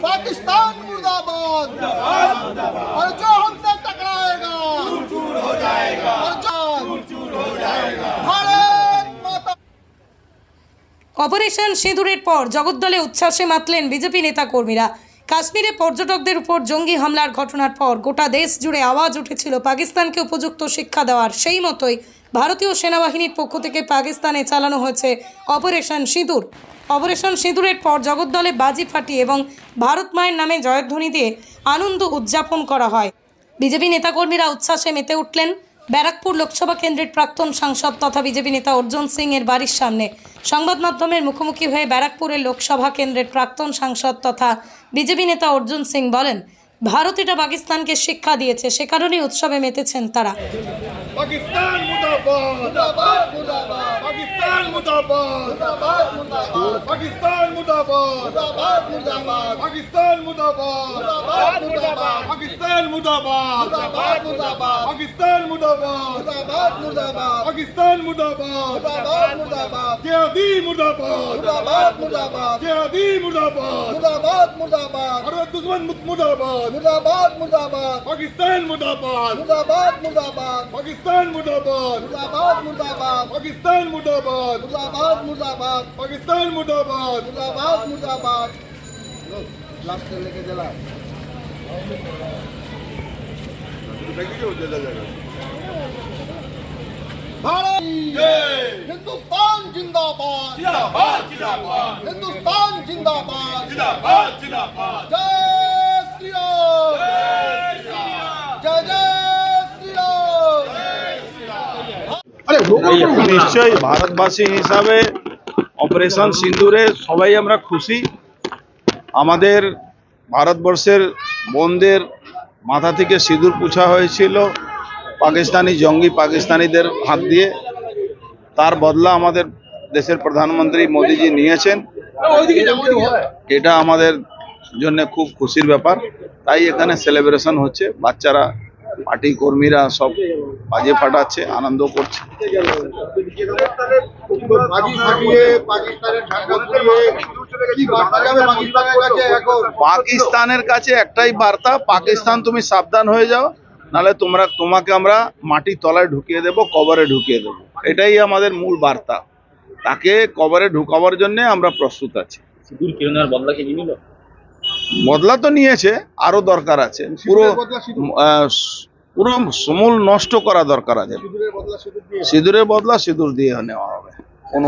पाकिस्तान मुर्दाबाद और जो हमसे टकराएगा और जो भारत माता অপারেশন সিঁদুরের পর জগদ্দলে উচ্ছ্বাসে মাতলেন বিজেপি নেতাকর্মীরা কাশ্মীরে পর্যটকদের উপর জঙ্গি হামলার ঘটনার পর গোটা দেশ জুড়ে আওয়াজ উঠেছিল পাকিস্তানকে উপযুক্ত শিক্ষা দেওয়ার সেই মতোই ভারতীয় সেনাবাহিনীর পক্ষ থেকে পাকিস্তানে চালানো হয়েছে অপারেশন সিঁদুর। অপারেশন সিঁদুরের পর জগদ্দলে বাজি ফাটিয়ে এবং ভারত মায়ের নামে জয়ধ্বনি দিয়ে আনন্দ উদযাপন করা হয়। বিজেপি নেতাকর্মীরা উচ্ছ্বাসে মেতে উঠলেন। ব্যারাকপুর লোকসভা কেন্দ্রের প্রাক্তন সাংসদ তথা বিজেপি নেতা অর্জুন সিং এর বাড়ির সামনে। সংবাদ মাধ্যমের মুখোমুখি হয়ে ব্যারাকপুরের লোকসভা কেন্দ্রের প্রাক্তন সাংসদ তথা বিজেপি নেতা অর্জুন সিং বলেন, ভারত এটা পাকিস্তানকে শিক্ষা দিয়েছে, সে কারণেই উৎসবে মেতেছেন তারা। পাকিস্তান মুদাবাদ পাকিস্তান মুদাবাদ পাকিস্তান মুদাবাদ পাকিস্তান মুদাবাদ পাকিস্তান মুদাবাদ পাকিস্তান মুদাবাদ পাকিস্তান মুদাবাদ জিয়াদি মুদাবাদ জিয়াদি মুদাবাদ ভারত দুশ্মন মুদাবাদ মুদাবাদ মুদাবাদ পাকিস্তান মুদাবাদ মুদাবাদ মুদাবাদ পাকিস্তান पाकिस्तान मुर्दाबाद जिहादी मुर्दाबाद जिहादी मुर्दाबाद भारत दुश्मन मुर्दाबाद पाकिस्तान मुर्दाबाद पाकिस्तान मुर्दाबाद पाकिस्तान मुर्दाबाद पाकिस्तान मुर्दाबाद भारत जय हिंदुस्तान जिंदाबाद जिंदाबाद जिंदाबाद हिंदुस्तान जिंदाबाद जिंदाबाद जिंदाबाद নিশ্চয়ই ভারতবাসী হিসাবে অপারেশন সিন্দুরে সবাই আমরা খুশি। আমাদের ভারতবর্ষের বোনদের মাথা থেকে সিঁদুর পুছা হয়েছিল পাকিস্তানি জঙ্গি পাকিস্তানিদের হাত দিয়ে। তার বদলা আমাদের দেশের প্রধানমন্ত্রী মোদিজি নিয়েছেন। এটা আমাদের জন্য খুব খুশির ব্যাপার। তাই এখানে সেলিব্রেশন হচ্ছে। বাচ্চারা পার্টি কর্মীরা সব বাজে ফাটাচ্ছে আনন্দ করছে। পাকিস্তানের কাছে একটাই বার্তা পাকিস্তান তুমি সাবধান হয়ে যাও নালে তোমরা তোমাকে আমরা মাটির তলায় ঢুকিয়ে দেব কবরে ঢুকিয়ে দেব। এটাই আমাদের মূল বার্তা। তাকে কবরে ঢুকাবার জন্য আমরা প্রস্তুত আছি। বদলা বদলা তো নিয়েছে আরও দরকার আছে। পুরো আহ, পুরো সমূল নষ্ট করা দরকার আছে। সিঁদুরের বদলা সিঁদুর দিয়ে নেওয়া হবে। কোনো